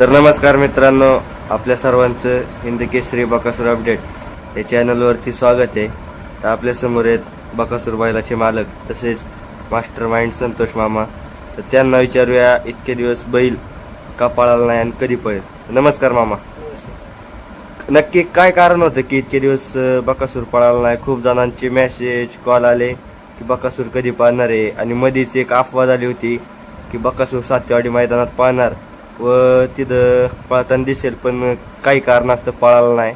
तर नमस्कार मित्रांनो आपल्या सर्वांचं हिंद केसरी बकासूर अपडेट. या चॅनलवरती स्वागत आहे. तर आपल्यासमोर आहेत बकासूर बैलाचे मालक तसेच मास्टर माइंड संतोष मामा. तर त्यांना विचारूया इतके दिवस बैल का पळाला नाही आणि कधी पळेल. नमस्कार मामा. नक्की काय कारण होतं की इतके दिवस बकासूर पळाला नाही? खूप जणांचे मेसेज कॉल आले की बकासूर कधी पाळणार आहे? आणि मधीच एक अफवा झाली होती की बकासूर सातवाडी मैदानात पाळणार. व तिथं पळताना दिसेल पण काही कारण असतं पळाला नाही.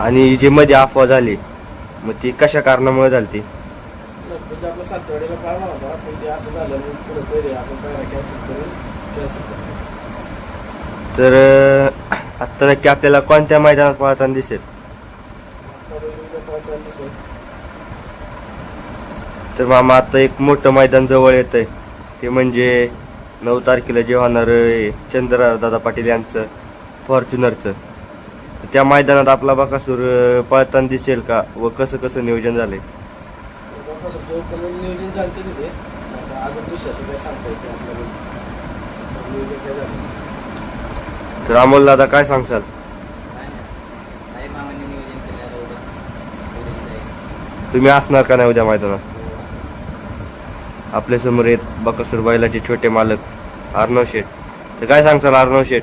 आणि जी मध्ये अफवा झाली मग ती कशा कारणामुळे झाली ती तर आत्ता नक्की आपल्याला कोणत्या मैदानात पळताना दिसेल आता बैल उद्या पळताना दिसेल तर मामा आता एक मोठं मैदान जवळ येत आहे ते म्हणजे नऊ तारखेला जे होणार चंद्र दादा पाटील यांचं फॉर्च्युनरचं. तर त्या मैदानात आपला बकासूर पळताना दिसेल का व कसं कसं नियोजन झालंय? नियोजन झालं तिथे अजून दुसऱ्याचं काय सांगता येते आपल्याला नियोजन काय झालं तर अमोल दादा काय सांगसाल तुम्ही असणार का नाही उद्या मैदानात? आपल्यासमोर आपल्यासमोर येत बकासूर बैलाचे छोटे मालक अर्णव शेठ. तर काय सांगचाल अर्णव शेठ?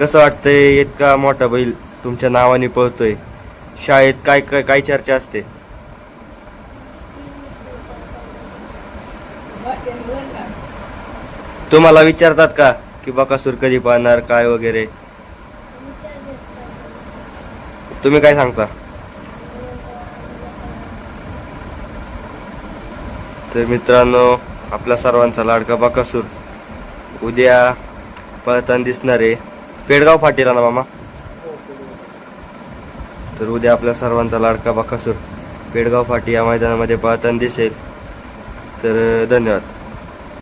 कसं वाटतंय इतका मोठा बैल तुमच्या नावाने पळतोय? शाळेत काय काय काय चर्चा असते? तुम्हाला विचारतात का की बकासूर कधी पाहणार काय वगैरे? तुम्ही काय सांगता? तर मित्रांनो आपल्या सर्वांचा लाडका बाकासूर. उद्या पळताना दिसणार आहे पेडगाव फाटीला ना मामा? तर उद्या आपल्या सर्वांचा लाडका बाकासूर पेडगाव फाटी या मैदानामध्ये पळताना दिसेल. तर धन्यवाद.